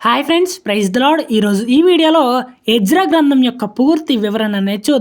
Hi friends praise the Lord ఈరోజు ఈ వీడియోలో ఎజ్రా గ్రంథం యొక్క పూర్తి వివరణ అనేది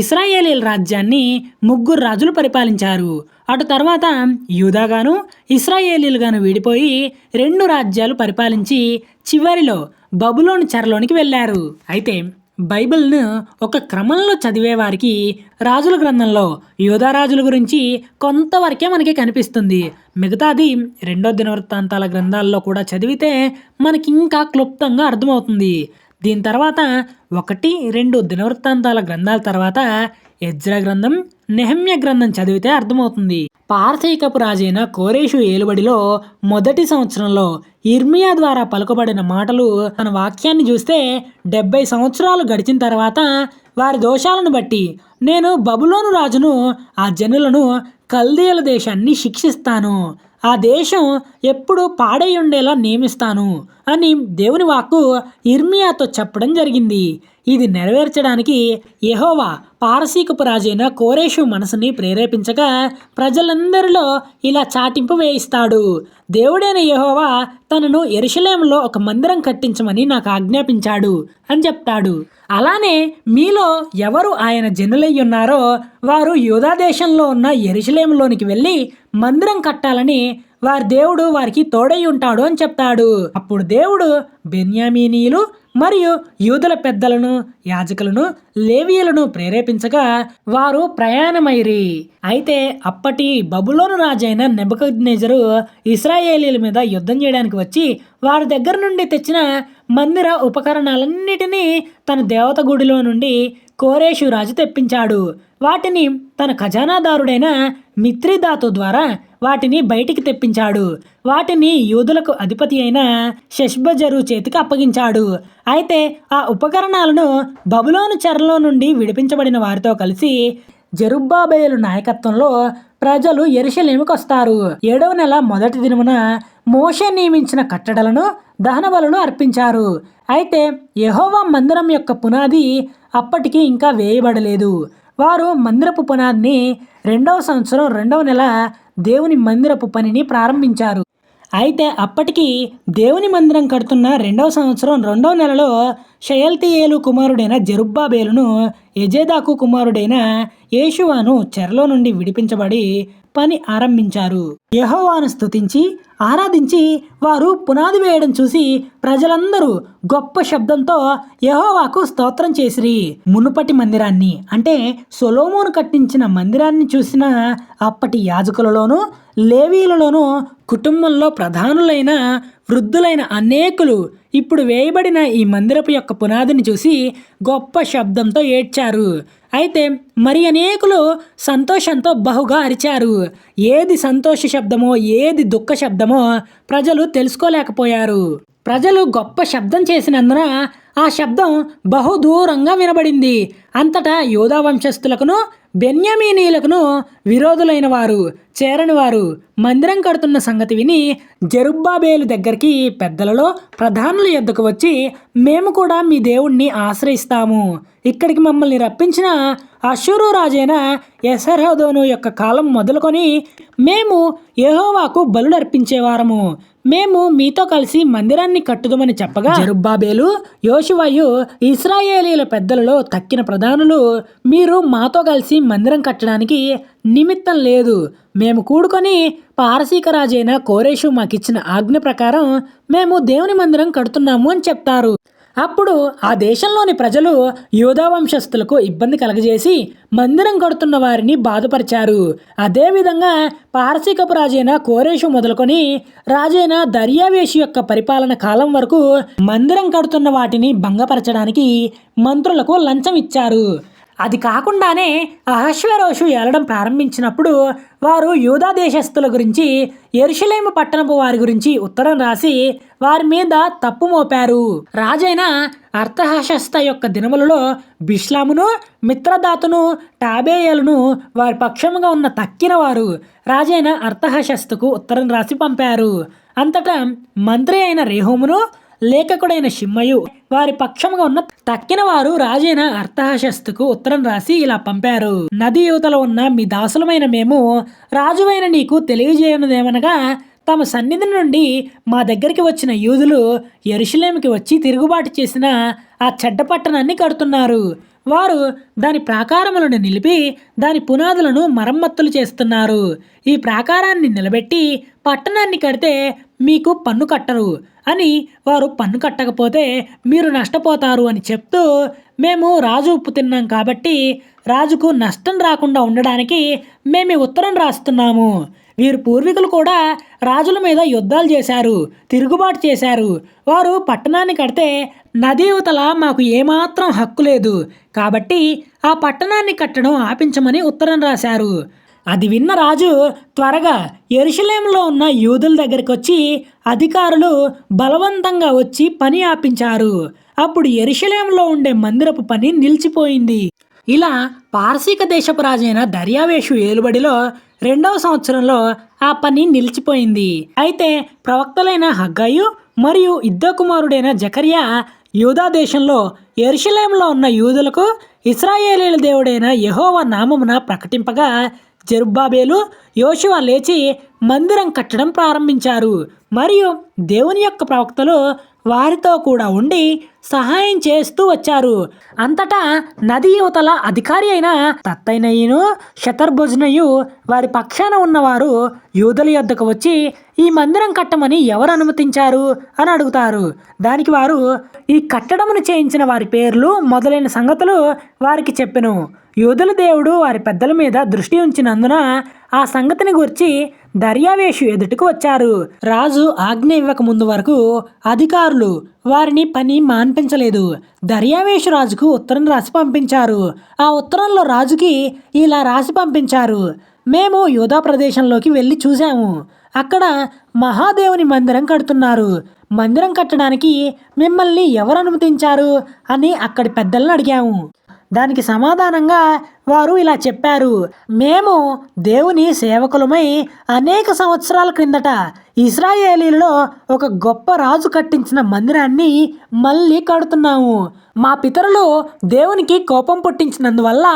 ఇస్రాయేలీల రాజ్యాన్ని ముగ్గురు రాజులు పరిపాలించారు. అటు తర్వాత యూదాగాను ఇస్రాయేలీలుగాను విడిపోయి రెండు రాజ్యాలు పరిపాలించి చివరిలో బబులోని చెరలోనికి వెళ్ళారు. అయితే బైబిల్ను ఒక క్రమంలో చదివే వారికి రాజుల గ్రంథంలో యోధారాజుల గురించి కొంతవరకే మనకి కనిపిస్తుంది. మిగతాది రెండో దినవృత్తాంతాల గ్రంథాల్లో కూడా చదివితే మనకి ఇంకా క్లుప్తంగా అర్థమవుతుంది. దీని తర్వాత ఒకటి రెండు దినవృత్తాంతాల గ్రంథాల తర్వాత ఎజ్రా గ్రంథం నెహమ్య గ్రంథం చదివితే అర్థమవుతుంది. పారసీకపు రాజైన కోరేషు ఏలుబడిలో మొదటి సంవత్సరంలో ఇర్మియా ద్వారా పలుకబడిన మాటలు తన వాక్యాన్ని చూస్తే డెబ్బై సంవత్సరాలు గడిచిన తర్వాత వారి దోషాలను బట్టి నేను బబులోను రాజును ఆ జనులను కల్దీయుల దేశాన్ని శిక్షిస్తాను. ఆ దేశం ఎప్పుడు పాడై ఉండేలా నియమిస్తాను అని దేవుని వాక్కు ఇర్మియాతో చెప్పడం జరిగింది. ఇది నెరవేర్చడానికి యహోవా పారసీకపు రాజైన కోరేషు మనసుని ప్రేరేపించగా ప్రజలందరిలో ఇలా చాటింపు వేయిస్తాడు. దేవుడైన యహోవా తనను ఎరుషలేంలో ఒక మందిరం కట్టించమని నాకు ఆజ్ఞాపించాడు అని చెప్తాడు. అలానే మీలో ఎవరు ఆయన జనులై ఉన్నారో వారు యూదా దేశంలో ఉన్న ఎరుషలేంలోనికి వెళ్ళి మందిరం కట్టాలని వారి దేవుడు వారికి తోడై ఉంటాడు అని చెప్తాడు. అప్పుడు దేవుడు బెన్యామీనీయులు మరియు యూదుల పెద్దలను యాజకులను లేవియలను ప్రేరేపించగా వారు ప్రయాణమైరి అయితే అప్పటి బబులోను రాజైన నెబకజ్నేజరు ఇస్రాయేలీల మీద యుద్ధం చేయడానికి వచ్చి వారి దగ్గర నుండి తెచ్చిన మందిర ఉపకరణాలన్నిటినీ తన దేవత గుడిలో నుండి కోరేశురాజు తెప్పించాడు. వాటిని తన ఖజానాదారుడైన మిత్రిదాతు ద్వారా వాటిని బయటికి తెప్పించాడు. వాటిని యూదులకు అధిపతి అయిన షష్బజరు చేతికి అప్పగించాడు. అయితే ఆ ఉపకరణాలను బబులోను చెరలో నుండి విడిపించబడిన వారితో కలిసి జరుబ్బాబేలు నాయకత్వంలో ప్రజలు ఎరుశలేమికొస్తారు ఏడవ నెల మొదటి దినమున మోషే నియమించిన కట్టడలను దహనవలను అర్పించారు. అయితే యహోవా మందిరం యొక్క పునాది అప్పటికి ఇంకా వేయబడలేదు. వారు మందిరపు పునాదిని రెండవ సంవత్సరం రెండవ నెల దేవుని మందిరపు పనిని ప్రారంభించారు. అయితే అప్పటికి దేవుని మందిరం కడుతున్న రెండవ సంవత్సరం రెండవ నెలలో షయల్తియేలు కుమారుడైన జరుబ్బాబేలును ఎజేదాకు కుమారుడైన యేషువాను చెరలో నుండి విడిపించబడి పని ఆరంభించారు. యహోవాను స్తుతించి ఆరాధించి వారు పునాది వేయడం చూసి ప్రజలందరూ గొప్ప శబ్దంతో యహోవాకు స్తోత్రం చేసిరి. మునుపటి మందిరాన్ని అంటే సొలోమోను కట్టించిన మందిరాన్ని చూసిన అప్పటి యాజకులలోనూ లేవీలలోనూ కుటుంబంలో ప్రధానులైన వృద్ధులైన అనేకులు ఇప్పుడు వేయబడిన ఈ మందిరపు యొక్క పునాదిని చూసి గొప్ప శబ్దంతో ఏడ్చారు. అయితే మరి అనేకులు సంతోషంతో బహుగా అరిచారు. ఏది సంతోష శబ్దమో ఏది దుఃఖ శబ్దమో ప్రజలు తెలుసుకోలేకపోయారు. ప్రజలు గొప్ప శబ్దం చేసినందున ఆ శబ్దం బహుదూరంగా వినబడింది. అంతటా యోధా వంశస్థులకును బెన్యామీనీయులకును విరోధులైన వారు చేరని వారు మందిరం కడుతున్న సంగతి విని జరుబ్బాబేలు దగ్గరికి పెద్దలలో ప్రధానుల యొద్దకు వచ్చి మేము కూడా మీ దేవుణ్ణి ఆశ్రయిస్తాము. ఇక్కడికి మమ్మల్ని రప్పించిన అశ్వరు రాజైన యశర్హదోను యొక్క కాలం మొదలుకొని మేము యెహోవాకు బలులు అర్పించేవారము మేము మీతో కలిసి మందిరాన్ని కట్టుదమని చెప్పగా జరుబ్బాబేలు యోషువయు ఇస్రాయేలీల పెద్దలలో తక్కిన ప్రధానులు మీరు మాతో కలిసి మందిరం కట్టడానికి నిమిత్తం లేదు. మేము కూడుకొని పారసీక రాజైన కోరేషు మాకిచ్చిన ఆజ్ఞ ప్రకారం మేము దేవుని మందిరం కడుతున్నాము అని చెప్తారు. అప్పుడు ఆ దేశంలోని ప్రజలు యూదా వంశస్థులకు ఇబ్బంది కలగజేసి మందిరం కడుతున్న వారిని బాధపరిచారు. అదేవిధంగా పారసీకపు రాజైన కోరేషు మొదలుకొని రాజైన దర్యావేషి యొక్క పరిపాలన కాలం వరకు మందిరం కడుతున్న వాటిని భంగపరచడానికి మంత్రులకు లంచం ఇచ్చారు. అది కాకుండానే అహశ్వరోషు ఏలడం ప్రారంభించినప్పుడు వారు యూదా దేశస్థుల గురించి ఎరుషలేము పట్టణపు వారి గురించి ఉత్తరం రాసి వారి మీద తప్పు మోపారు. రాజైన అర్థహశస్త యొక్క దినములలో బిష్లామును మిత్రదాతును టాబేయలను వారి పక్షముగా ఉన్న తక్కిన వారు రాజైన అర్థహశస్తకు ఉత్తరం రాసి పంపారు. అంతటా మంత్రి అయిన రేహోమును లేఖకుడైన షిమ్మయు వారి పక్షముగా ఉన్న తక్కిన వారు రాజైన అర్థహశస్తుకు ఉత్తరం రాసి ఇలా పంపారు. నది యువతలో ఉన్న మీ దాసులమైన మేము రాజువైన నీకు తెలియజేయనుదేమనగా తమ సన్నిధి నుండి మా దగ్గరికి వచ్చిన యూదులు ఎరుషులేమికి వచ్చి తిరుగుబాటు చేసిన ఆ చెడ్డ పట్టణాన్ని కడుతున్నారు. వారు దాని ప్రాకారములను నిలిపి దాని పునాదులను మరమ్మత్తులు చేస్తున్నారు. ఈ ప్రాకారాన్ని నిలబెట్టి పట్టణాన్ని కడితే మీకు పన్ను కట్టరు అని వారు పన్ను కట్టకపోతే మీరు నష్టపోతారు అని చెప్తూ మేము రాజు ఉప్పు తిన్నాం కాబట్టి రాజుకు నష్టం రాకుండా ఉండడానికి మేము ఉత్తరం రాస్తున్నాము. వీరు పూర్వీకులు కూడా రాజుల మీద యుద్ధాలు చేశారు తిరుగుబాటు చేశారు. వారు పట్టణాన్ని కడితే నదీ యువతల మాకు ఏమాత్రం హక్కు లేదు. కాబట్టి ఆ పట్టణాన్ని కట్టడం ఆపించమని ఉత్తరం రాశారు. అది విన్న రాజు త్వరగా ఎరుషలేంలో ఉన్న యూదుల దగ్గరికి వచ్చి అధికారులు బలవంతంగా వచ్చి పని ఆపించారు. అప్పుడు ఎరుషలేంలో ఉండే మందిరపు పని నిలిచిపోయింది. ఇలా పార్సీక దేశపు రాజైన దర్యావేషు ఏలుబడిలో రెండవ సంవత్సరంలో ఆ పని నిలిచిపోయింది. అయితే ప్రవక్తలైన హగ్గాయు మరియు ఇద్ద కుమారుడైన జకర్యా యూదా దేశంలో ఎరుషలేంలో ఉన్న యూదులకు ఇస్రాయేలీల దేవుడైన యహోవ నామమున ప్రకటింపగా జరుబ్బాబేలు యోషువ లేచి మందిరం కట్టడం ప్రారంభించారు. మరియు దేవుని యొక్క ప్రవక్తలు వారితో కూడా ఉండి సహాయం చేస్తూ వచ్చారు. అంతటా నది యువతల అధికారి అయిన తత్తైనయును శతర్భుజనయు వారి పక్షాన ఉన్నవారు యూదుల యొద్దకు వచ్చి ఈ మందిరం కట్టమని ఎవరు అనుమతించారు? అని అడుగుతారు. దానికి వారు ఈ కట్టడమును చేయించిన వారి పేర్లు మొదలైన సంగతులు వారికి చెప్పెను. యోధుల దేవుడు వారి పెద్దల మీద దృష్టి ఉంచినందున ఆ సంగతిని గురించి దర్యావేషు ఎదుటకు వచ్చారు. రాజు ఆజ్ఞ ఇవ్వక ముందు వరకు అధికారులు వారిని పని మాన్పించలేదు. దర్యావేషు రాజుకు ఉత్తరం రాసి పంపించారు. ఆ ఉత్తరంలో రాజుకి ఇలా రాసి పంపించారు. మేము యోధా ప్రదేశంలోకి వెళ్ళి చూసాము అక్కడ మహాదేవుని మందిరం కడుతున్నారు. మందిరం కట్టడానికి మిమ్మల్ని ఎవరు అనుమతించారు అని అక్కడి పెద్దలను అడిగాము. దానికి సమాధానంగా వారు ఇలా చెప్పారు. మేము దేవుని సేవకులమై అనేక సంవత్సరాల క్రిందట ఇస్రాయేలీలో ఒక గొప్ప రాజు కట్టించిన మందిరాన్ని మళ్ళీ కడుతున్నాము. మా పితరులు దేవునికి కోపం పుట్టించినందువల్ల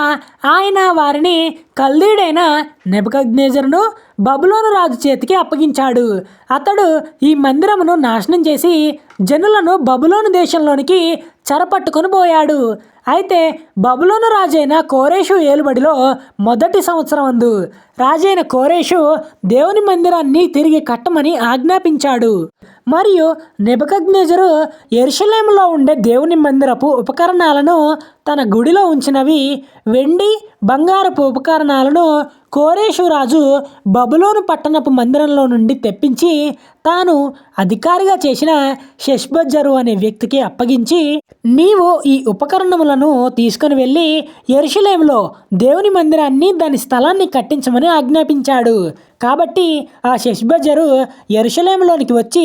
ఆయన వారిని కల్దీడైన నెబకజ్ఞేజరును బబులోను రాజు చేతికి అప్పగించాడు. అతడు ఈ మందిరమును నాశనం చేసి జనులను బబులోను దేశంలోనికి చెరపట్టుకుని పోయాడు. అయితే బబులోను రాజైన కోరేషు ఏలుబడిలో మొదటి సంవత్సరం అందు. రాజైన కోరేషు దేవుని మందిరాన్ని తిరిగి కట్టమని ఆజ్ఞాపించాడు. మరియు నెబకజ్ఞజరు ఎరుషలేములో ఉండే దేవుని మందిరపు ఉపకరణాలను తన గుడిలో ఉంచినవి వెండి బంగారపు ఉపకరణాలను కోరేశ్వరాజు బబులోను పట్టణపు మందిరంలో నుండి తెప్పించి తాను అధికారిగా చేసిన షెష్బజ్జరు అనే వ్యక్తికి అప్పగించి నీవు ఈ ఉపకరణములను తీసుకుని వెళ్ళి ఎరుషలేంలో దేవుని మందిరాన్ని దాని స్థలాన్ని కట్టించమని ఆజ్ఞాపించాడు. కాబట్టి ఆ షెష్బజరు ఎరుషలేంలోనికి వచ్చి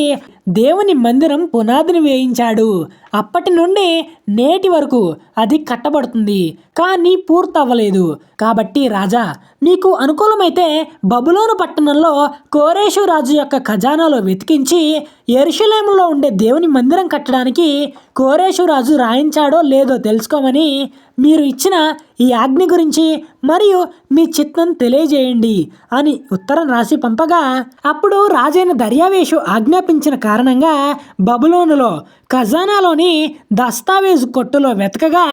దేవుని మందిరం పునాదిని వేయించాడు. అప్పటి నుండి నేటి వరకు అది కట్టబడుతుంది. కానీ పూర్తవ్వలేదు. కాబట్టి రాజా మీకు అనుకూలమైతే బబులోను పట్టణంలో కోరేషు రాజు యొక్క ఖజానాలో వెతికించి ఎరుషలేములో ఉండే దేవుని మందిరం కట్టడానికి కోరేషు రాజు రాయించాడో లేదో తెలుసుకోమని మీరు ఇచ్చిన ఈ ఆజ్ఞ గురించి మరియు మీ చిత్తం తెలియజేయండి అని ఉత్తరం రాసి పంపగా అప్పుడు రాజైన దర్యావేషు ఆజ్ఞాపించిన కారణంగా బబులోనులో ఖజానాలోని దస్తావేజు కొట్టులో వెతకగా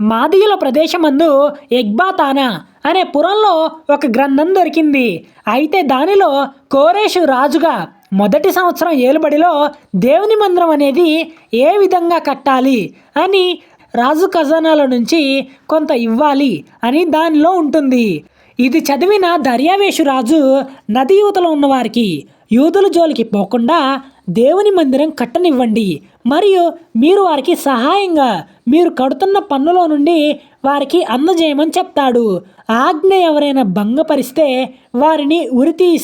మాదీయుల ప్రదేశమందు ఎగ్బాతానా అనే పురంలో ఒక గ్రంథం దొరికింది. అయితే దానిలో కోరేషు రాజుగా మొదటి సంవత్సరం ఏలుబడిలో దేవుని మందిరం అనేది ఏ విధంగా కట్టాలి అని రాజు ఖజానాల నుంచి కొంత ఇవ్వాలి అని దానిలో ఉంటుంది. ఇది చదివిన దర్యావేషు రాజు నది యువతలో ఉన్నవారికి యూదుల జోలికి పోకుండా దేవుని మందిరం కట్టనివ్వండి. మరియు మీరు వారికి సహాయంగా మీరు కడుతున్న పన్నులో నుండి వారికి అందజేయమని చెప్తాడు. ఆజ్ఞ ఎవరైనా భంగపరిస్తే వారిని ఉరి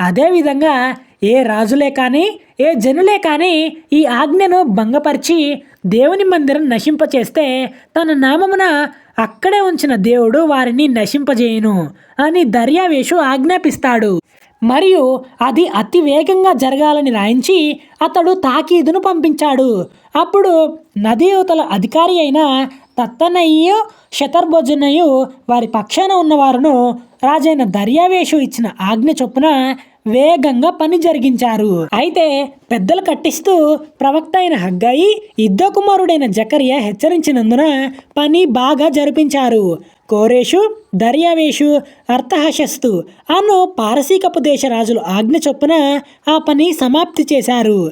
అదేవిధంగా ఏ రాజులే కానీ ఏ జనులే కానీ ఈ ఆజ్ఞను భంగపరిచి దేవుని మందిరం నశింపచేస్తే తన నామమున అక్కడే ఉంచిన దేవుడు వారిని నశింపజేయును అని దర్యావేషు ఆజ్ఞాపిస్తాడు. మరియు అది అతి వేగంగా జరగాలని రాయించి అతడు తాకీదును పంపించాడు. అప్పుడు నది యువతల అధికారి అయిన తత్తనయ్యు శతర్భుజనయు వారి పక్షాన ఉన్నవారును రాజైన దర్యావేషు ఇచ్చిన ఆజ్ఞ చొప్పున వేగంగా పని జరిగించారు. అయితే పెద్దలు కట్టిస్తూ ప్రవక్త అయిన హగ్గాయి ఇద్దో కుమారుడైన జకరియా హెచ్చరించినందున పని బాగా జరిపించారు. కోరేషు దర్యావేషు అర్థహశస్తు అను పారసీకపు దేశ రాజులు ఆజ్ఞ చొప్పున ఆ పని సమాప్తి చేశారు.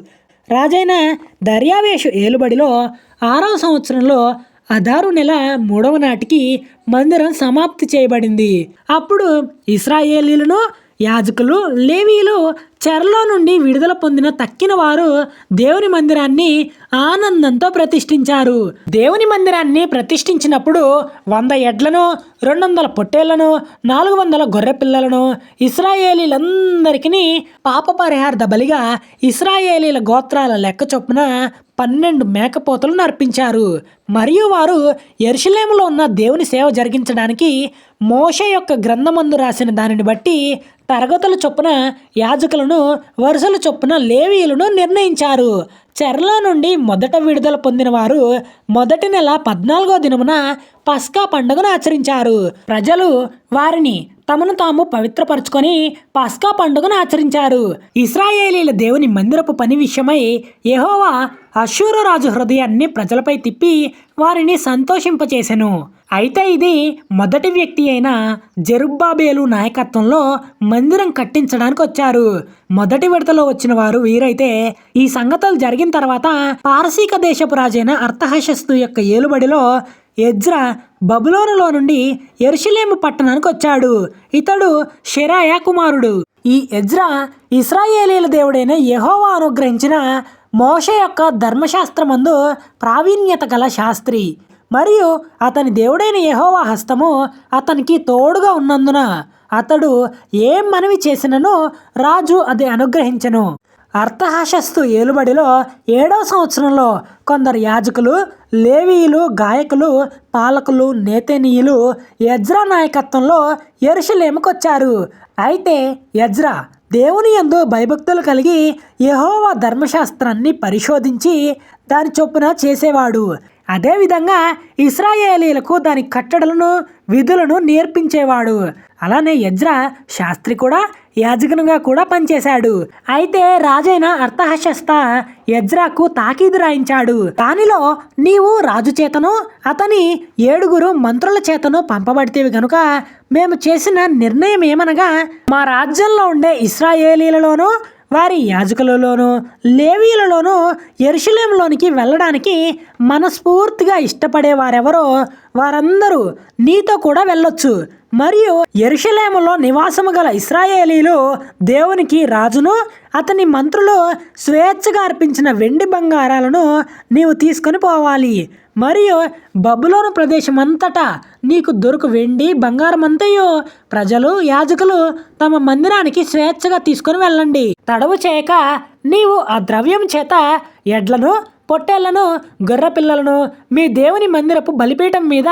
రాజైన దర్యావేషు ఏలుబడిలో ఆరవ సంవత్సరంలో అదారు నెల మూడవ నాటికి మందిరం సమాప్తి చేయబడింది. అప్పుడు ఇస్రాయేలీలను యాజకులు లేవీలు చెరలో నుండి విడుదల పొందిన తక్కిన వారు దేవుని మందిరాన్ని ఆనందంతో ప్రతిష్ఠించారు. దేవుని మందిరాన్ని ప్రతిష్ఠించినప్పుడు వంద ఎడ్లను రెండు వందల పొట్టేళ్ళను నాలుగు వందల గొర్రె పిల్లలను ఇస్రాయేలీలందరికీ పాప పరిహార్థ బలిగా ఇస్రాయేలీల గోత్రాల లెక్క చొప్పున పన్నెండు మేకపోతలను అర్పించారు మరియు వారు ఎరుషలేములో ఉన్న దేవుని సేవ జరిగించడానికి మోష యొక్క గ్రంథమందు రాసిన దానిని బట్టి తరగతుల చొప్పున యాజకులను వరుసల చొప్పున లేవీయులను నిర్ణయించారు. చెర్ల నుండి మొదట విడుదల పొందిన వారు మొదటి నెల పద్నాలుగో దినమున పస్కా పండుగను ఆచరించారు. ప్రజలు వారిని తమను తాము పవిత్రపరచుకొని పస్కా పండుగను ఆచరించారు. ఇస్రాయేలీల దేవుని మందిరపు పని విషయమై యహోవా అశూరరాజు హృదయాన్ని ప్రజలపై తిప్పి వారిని సంతోషింపచేసెను. అయితే ఇది మొదటి వ్యక్తి అయిన జెరుబ్బాబేలు నాయకత్వంలో మందిరం కట్టించడానికి వచ్చారు. మొదటి విడతలో వచ్చిన వారు వీరైతే ఈ సంగతులు జరిగిన తర్వాత పారసీక దేశపు రాజైన అర్థహశస్తు యొక్క ఏలుబడిలో ఎజ్రా బబులోనులో నుండి ఎరుషలేము పట్టణానికి వచ్చాడు. ఇతడు షెరాయ కుమారుడు. ఈ ఎజ్రా ఇస్రాయేలీల దేవుడైన యహోవా అనుగ్రహించిన మోష యొక్క ధర్మశాస్త్రమందు ప్రావీణ్యత గల శాస్త్రి. మరియు అతని దేవుడైన యహోవా హస్తము అతనికి తోడుగా ఉన్నందున అతడు ఏం మనవి చేసినను రాజు అది అనుగ్రహించెను. అర్థహాశస్తు ఏలుబడిలో ఏడవ సంవత్సరంలో కొందరు యాజకులు లేవీయులు గాయకులు పాలకులు నేతనీయులు యజ్రా నాయకత్వంలో ఎరుషలేముకొచ్చారు. అయితే యజ్రా దేవుని యందు భయభక్తులు కలిగి యహోవా ధర్మశాస్త్రాన్ని పరిశోధించి దాని చొప్పున చేసేవాడు. అదేవిధంగా ఇస్రాయేలీలకు దాని కట్టడలను విధులను నేర్పించేవాడు. అలానే యజ్రా శాస్త్రి కూడా యాజకునిగా కూడా పనిచేశాడు. అయితే రాజైన అర్థహశస్త యజ్రాకు తాకీదు రాయించాడు. దానిలో నీవు రాజు చేతను అతని ఏడుగురు మంత్రుల చేతను పంపబడితేవి గనుక మేము చేసిన నిర్ణయం ఏమనగా మా రాజ్యంలో ఉండే ఇస్రాయేలీలలోనూ వారి యాజకులలోనూ లేవీలలోనూ ఎరుషలేంలోనికి వెళ్ళడానికి మనస్ఫూర్తిగా ఇష్టపడే వారెవరో వారందరూ నీతో కూడా వెళ్ళొచ్చు. మరియు ఎరుషలేములో నివాసము గల ఇస్రాయేలీలు దేవునికి రాజును అతని మంత్రులు స్వేచ్ఛగా అర్పించిన వెండి బంగారాలను నీవు తీసుకొని పోవాలి. మరియు బబులోను ప్రదేశమంతటా నీకు దొరుకు వెండి బంగారమంతయు ప్రజలు యాజకులు తమ మందిరానికి స్వేచ్ఛగా తీసుకొని వెళ్ళండి. తడవు చేయక నీవు ఆ ద్రవ్యం చేత ఎడ్లను పొట్టేళ్ళను గొర్రెపిల్లలను మీ దేవుని మందిరపు బలిపీఠం మీద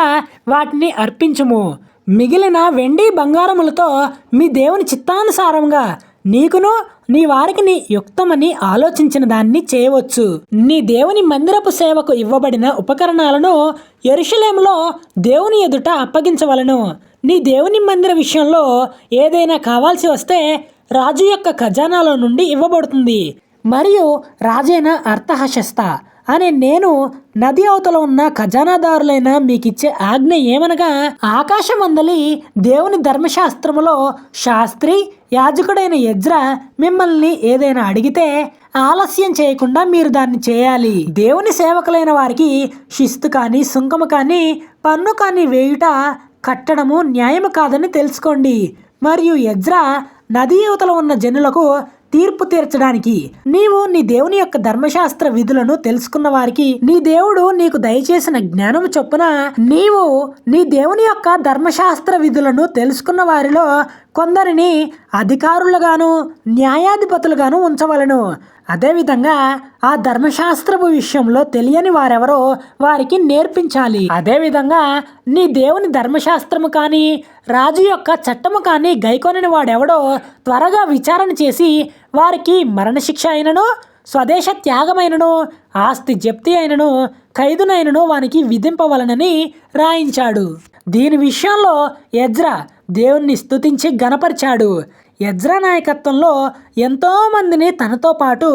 వాటిని అర్పించుము. మిగిలిన వెండి బంగారములతో మీ దేవుని చిత్తానుసారంగా నీకును నీ వారికి నీ యుక్తమని ఆలోచించిన దాన్ని చేయవచ్చు. నీ దేవుని మందిరపు సేవకు ఇవ్వబడిన ఉపకరణాలను ఎరుషలేములో దేవుని ఎదుట అప్పగించవలను. నీ దేవుని మందిర విషయంలో ఏదైనా కావాల్సి వస్తే రాజు యొక్క ఖజానాలో నుండి ఇవ్వబడుతుంది. మరియు రాజైన అర్థహశస్త అని నేను నది అవతల ఉన్న ఖజానాదారులైన మీకిచ్చే ఆజ్ఞ ఏమనగా ఆకాశమందలి దేవుని ధర్మశాస్త్రములో శాస్త్రి యాజకుడైన యజ్ర మిమ్మల్ని ఏదైనా అడిగితే ఆలస్యం చేయకుండా మీరు దాన్ని చేయాలి. దేవుని సేవకులైన వారికి శిస్తు కానీ సుంకము కానీ పన్ను కానీ వేయుట కట్టడము న్యాయము కాదని తెలుసుకోండి. మరియు యజ్ర నది యువతలో ఉన్న జనులకు తీర్పు తీర్చడానికి నీవు నీ దేవుని యొక్క ధర్మశాస్త్ర విధులను తెలుసుకున్న వారికి నీ దేవుడు నీకు దయచేసిన జ్ఞానం చొప్పున నీవు నీ దేవుని యొక్క ధర్మశాస్త్ర విధులను తెలుసుకున్న వారిలో కొందరిని అధికారులుగాను న్యాయాధిపతులుగాను ఉంచవలను. అదేవిధంగా ఆ ధర్మశాస్త్రపు విషయంలో తెలియని వారెవరో వారికి నేర్పించాలి. అదేవిధంగా నీ దేవుని ధర్మశాస్త్రము కానీ రాజు యొక్క చట్టము కానీ గైకొనని వాడెవడో త్వరగా విచారణ చేసి వారికి మరణశిక్ష అయినను స్వదేశ త్యాగమైనను ఆస్తి జప్తి అయినను ఖైదునైనను వానికి విధింపవలనని రాయించాడు. దీని విషయంలో ఎజ్రా దేవుణ్ణి స్తుతించి గనపరిచాడు యజ్రా నాయకత్వంలో ఎంతోమందిని తనతో పాటు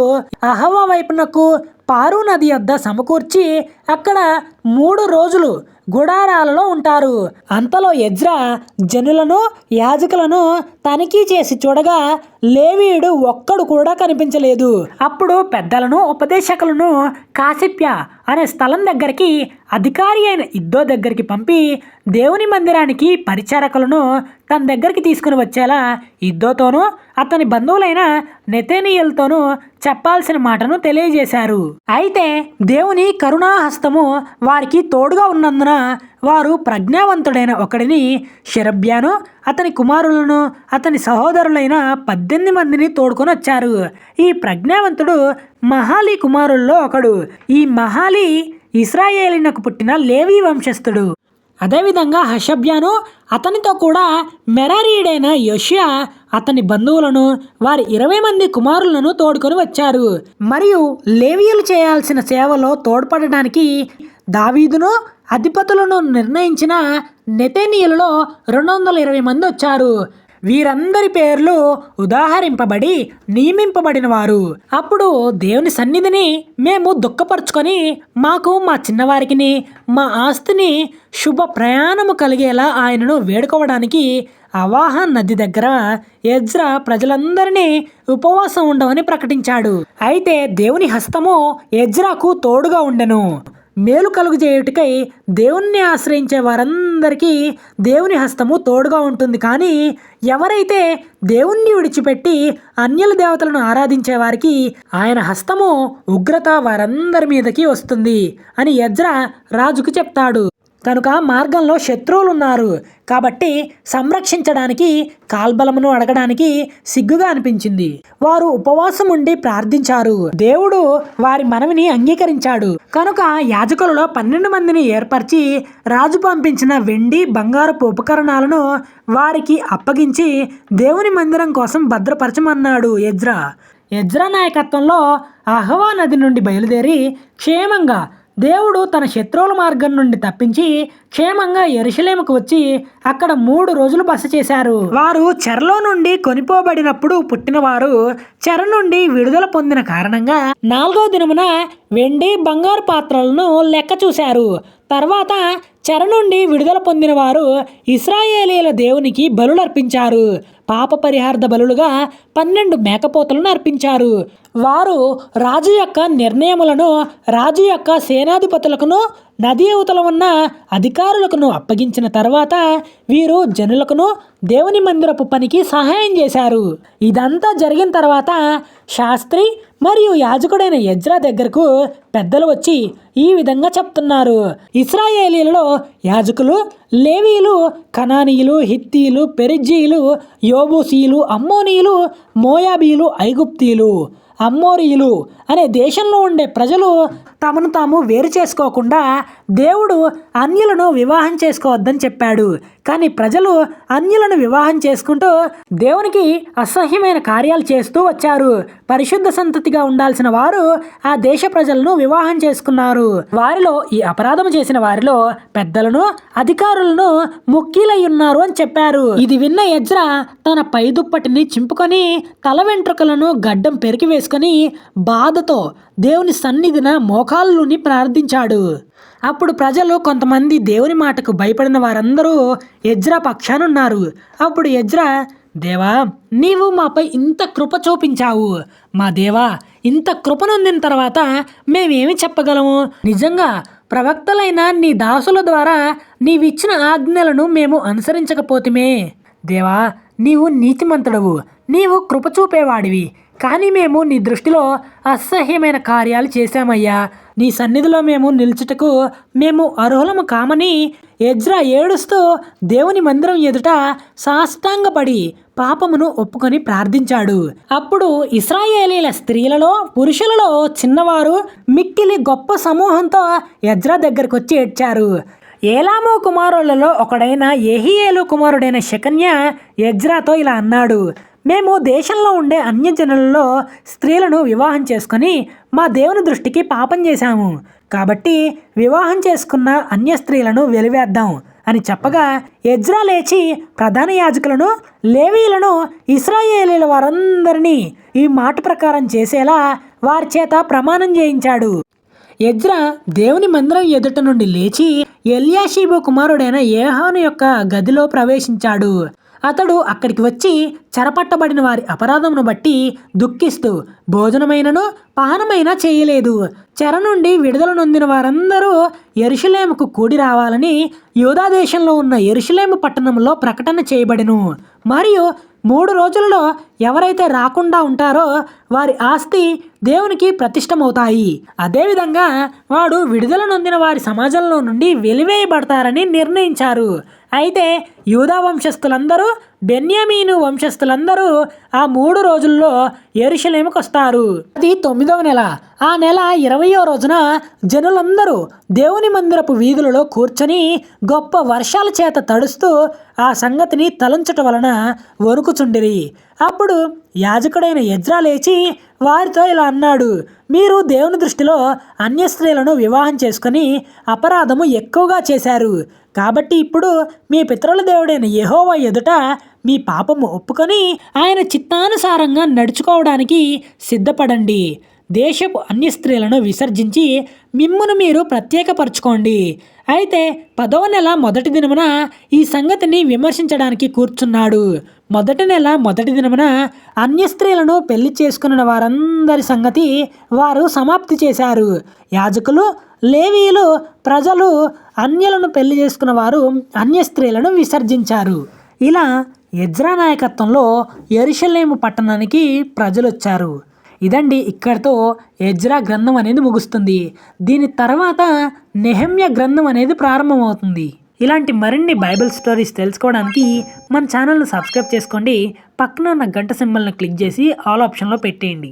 అహవ వైపునకు పారు నది వద్ద సమకూర్చి అక్కడ మూడు రోజులు గుడారాలలో ఉంటారు. అంతలో యజ్రా జనులను యాజకులను తనిఖీ చేసి చూడగా లేవీయుడు ఒక్కడు కూడా కనిపించలేదు. అప్పుడు పెద్దలను ఉపదేశకులను కాసిప్య అనే స్థలం దగ్గరికి అధికారి అయిన ఇద్దో దగ్గరికి పంపి దేవుని మందిరానికి పరిచారకులను తన దగ్గరికి తీసుకుని వచ్చేలా ఇద్దోతోనూ అతని బంధువులైన నెతేనియల్తోనూ చెప్పాల్సిన మాటను తెలియజేశారు. అయితే దేవుని కరుణాహస్తము వారికి తోడుగా ఉన్నందున వారు ప్రజ్ఞావంతుడైన ఒకడిని షెరబ్యాను అతని కుమారులను అతని సహోదరులైన పద్దెనిమిది మందిని తోడుకొని వచ్చారు ఈ ప్రజ్ఞావంతుడు మహాలి కుమారుల్లో ఒకడు. ఈ మహాలి ఇస్రాయేలినకు పుట్టిన లేవి వంశస్థుడు. అదేవిధంగా హషబ్యాను అతనితో కూడా మెరారీడైన యోషియా అతని బంధువులను వారి ఇరవై మంది కుమారులను తోడుకొని వచ్చారు. మరియు లేవియలు చేయాల్సిన సేవలో తోడ్పడడానికి దావీదును అధిపతులను నిర్ణయించిన నెతేనియలలో రెండు వందల ఇరవై మంది వచ్చారు. వీరందరి పేర్లు ఉదాహరింపబడి నియమింపబడిన వారు అప్పుడు దేవుని సన్నిధిని మేము దుఃఖపరుచుకొని మాకు మా చిన్నవారికిని మా ఆస్తిని శుభ ప్రయాణము కలిగేలా ఆయనను వేడుకోవడానికి అవాహన్ నది దగ్గర ఎజ్రా ప్రజలందరినీ ఉపవాసం ఉండవని ప్రకటించాడు. అయితే దేవుని హస్తము ఎజ్రాకు తోడుగా ఉండెను. మేలు కలుగు చేయుటకై దేవుణ్ణి ఆశ్రయించే వారందరికీ దేవుని హస్తము తోడుగా ఉంటుంది. కానీ ఎవరైతే దేవుణ్ణి విడిచిపెట్టి అన్యుల దేవతలను ఆరాధించే వారికి ఆయన హస్తము ఉగ్రత వారందరి మీదకి వస్తుంది అని యజ్ర రాజుకు చెప్తాడు. కనుక మార్గంలో శత్రువులు ఉన్నారు కాబట్టి సంరక్షించడానికి కాల్బలమును అడగడానికి సిగ్గుగా అనిపించింది. వారు ఉపవాసం ఉండి ప్రార్థించారు. దేవుడు వారి మనవిని అంగీకరించాడు. కనుక యాజకులలో పన్నెండు మందిని ఏర్పరిచి రాజు పంపించిన వెండి బంగారపు ఉపకరణాలను వారికి అప్పగించి దేవుని మందిరం కోసం భద్రపరచమన్నాడు ఎజ్రా. ఎజ్రా నాయకత్వంలో అహవా నది నుండి బయలుదేరి క్షేమంగా దేవుడు తన శత్రువుల మార్గం నుండి తప్పించి క్షేమంగా ఎరుశలేముకు వచ్చి అక్కడ మూడు రోజులు బస చేశారు. వారు చెరలో నుండి కొనిపోబడినప్పుడు పుట్టినవారు చెర నుండి విడుదల పొందిన కారణంగా నాలుగో దినమున వెండి బంగారు పాత్రలను లెక్క చూశారు. తర్వాత చెర నుండి విడుదల పొందిన వారు ఇస్రాయేలీల దేవునికి బలులర్పించారు. పాప పరిహార్థ బలులుగా పన్నెండు మేకపోతలను అర్పించారు. వారు రాజు యొక్క నిర్ణయములను రాజు యొక్క సేనాధిపతులకును నది అవతల ఉన్న అధికారులకును అప్పగించిన తర్వాత వీరు జనులకును దేవుని మందిరపు పనికి సహాయం చేశారు. ఇదంతా జరిగిన తర్వాత శాస్త్రి మరియు యాజకుడైన యజ్రా దగ్గరకు పెద్దలు వచ్చి ఈ విధంగా చెప్తున్నారు. ఇస్రాయేలీలలో యాజకులు లేవీలు కనానీయులు హిత్తీలు పెరిజీలు యోబూసీలు అమ్మోనీయులు మోయాబీలు ఐగుప్తీలు అమ్మోరియులు అనే దేశంలో ఉండే ప్రజలు తమను తాము వేరు చేసుకోకుండా దేవుడు అన్యులను వివాహం చేసుకోవద్దని చెప్పాడు. కానీ ప్రజలు అన్యులను వివాహం చేసుకుంటూ దేవునికి అసహ్యమైన కార్యాలు చేస్తూ వచ్చారు. పరిశుద్ధ సంతతిగా ఉండాల్సిన వారు ఆ దేశ ప్రజలను వివాహం చేసుకున్నారు. వారిలో ఈ అపరాధం చేసిన వారిలో పెద్దలను అధికారులను ముక్కీలై ఉన్నారు అని చెప్పారు. ఇది విన్న ఎజ్రా తన పై దుప్పటిని చింపుకొని తల వెంట్రుకలను గడ్డం పెరికి వేసుకొని బాధ బాధతో దేవుని సన్నిధిన మోకాళ్ళుని ప్రార్థించాడు. అప్పుడు ప్రజలు కొంతమంది దేవుని మాటకు భయపడిన వారందరూ ఎజ్రా పక్షానున్నారు అప్పుడు ఎజ్రా దేవా నీవు మాపై ఇంత కృప చూపించావు. మా దేవా ఇంత కృపనొందిన తర్వాత మేమేమి చెప్పగలము? నిజంగా ప్రవక్తలైన నీ దాసుల ద్వారా నీవిచ్చిన ఆజ్ఞలను మేము అనుసరించకపోతుమే. దేవా నీవు నీతిమంతుడవు. నీవు కృప చూపేవాడివి. కానీ మేము నీ దృష్టిలో అసహ్యమైన కార్యాలు చేశామయ్యా. నీ సన్నిధిలో మేము నిల్చుటకు మేము అర్హులము కామని ఎజ్రా ఏడుస్తూ దేవుని మందిరం ఎదుట సాష్టాంగపడి పాపమును ఒప్పుకొని ప్రార్థించాడు. అప్పుడు ఇస్రాయేలీల స్త్రీలలో పురుషులలో చిన్నవారు మిక్కిలి గొప్ప సమూహంతో ఎజ్రా దగ్గరకు వచ్చి ఏడ్చారు. ఏలామో కుమారులలో ఒకడైన ఎహియేలు కుమారుడైన శకన్య ఎజ్రాతో ఇలా అన్నాడు మేము దేశంలో ఉండే అన్యజనులలో స్త్రీలను వివాహం చేసుకొని మా దేవుని దృష్టికి పాపం చేశాము. కాబట్టి వివాహం చేసుకున్న అన్య స్త్రీలను వెలివేద్దాం అని చెప్పగా ఎజ్రా లేచి ప్రధాన యాజకులను లేవీలను ఇస్రాయేలీల వారందరినీ ఈ మాట ప్రకారం చేసేలా వారి చేత ప్రమాణం చేయించాడు. ఎజ్రా దేవుని మందిరం ఎదుట నుండి లేచి ఎల్యాషీబు కుమారుడైన ఏహాను యొక్క గదిలో ప్రవేశించాడు. అతడు అక్కడికి వచ్చి చెరపట్టబడిన వారి అపరాధమును బట్టి దుఃఖిస్తూ భోజనమైనను పానమైనా చేయలేదు. చెర నుండి విడుదల నొందిన వారందరూ ఎరుషులేముకు కూడి రావాలని యూదా దేశంలో ఉన్న ఎరుషులేము పట్టణంలో ప్రకటన చేయబడెను. మరియు మూడు రోజులలో ఎవరైతే రాకుండా ఉంటారో వారి ఆస్తి దేవునికి ప్రతిష్టమవుతాయి. అదేవిధంగా వాడు విడుదల నొందిన వారి సమాజంలో నుండి వెలివేయబడతారని నిర్ణయించారు. అయితే యూదా వంశస్థులందరూ బెన్యామీను వంశస్థులందరూ ఆ మూడు రోజుల్లో ఎరుషలేముకు వస్తారు అది తొమ్మిదవ నెల. ఆ నెల ఇరవయో రోజున జనులందరూ దేవుని మందిరపు వీధులలో కూర్చొని గొప్ప వర్షాల చేత తడుస్తూ ఆ సంగతిని తలంచటం వలన వణుకుచుండిరి. అప్పుడు యాజకుడైన ఎజ్రా లేచి వారితో ఇలా అన్నాడు మీరు దేవుని దృష్టిలో అన్య స్త్రీలను వివాహం చేసుకొని అపరాధము ఎక్కువగా చేశారు. కాబట్టి ఇప్పుడు మీ పితరుల దేవుడైన యహోవా ఎదుట మీ పాపము ఒప్పుకొని ఆయన చిత్తానుసారంగా నడుచుకోవడానికి సిద్ధపడండి. దేశపు అన్య స్త్రీలను విసర్జించి మిమ్మును మీరు ప్రత్యేకపరచుకోండి. అయితే పదవ నెల మొదటి దినమున ఈ సంగతిని విమర్శించడానికి కూర్చున్నాడు. మొదటి నెల మొదటి దినమున అన్య స్త్రీలను పెళ్ళి చేసుకున్న వారందరి సంగతి వారు సమాప్తి చేశారు. యాజకులు లేవీలు ప్రజలు అన్యలను పెళ్ళి చేసుకున్న వారు అన్య స్త్రీలను విసర్జించారు. ఇలా ఎజ్రా నాయకత్వంలో ఎరుషలేము పట్టణానికి ప్రజలు వచ్చారు ఇదండి ఇక్కడితో ఎజ్రా గ్రంథం అనేది ముగుస్తుంది. దీని తర్వాత నెహమ్య గ్రంథం అనేది ప్రారంభమవుతుంది. ఇలాంటి మరిన్ని బైబిల్ స్టోరీస్ తెలుసుకోవడానికి మన ఛానల్ను సబ్స్క్రైబ్ చేసుకోండి. పక్కన ఉన్న గంట సింబల్ని క్లిక్ చేసి ఆల్ ఆప్షన్లో పెట్టేయండి.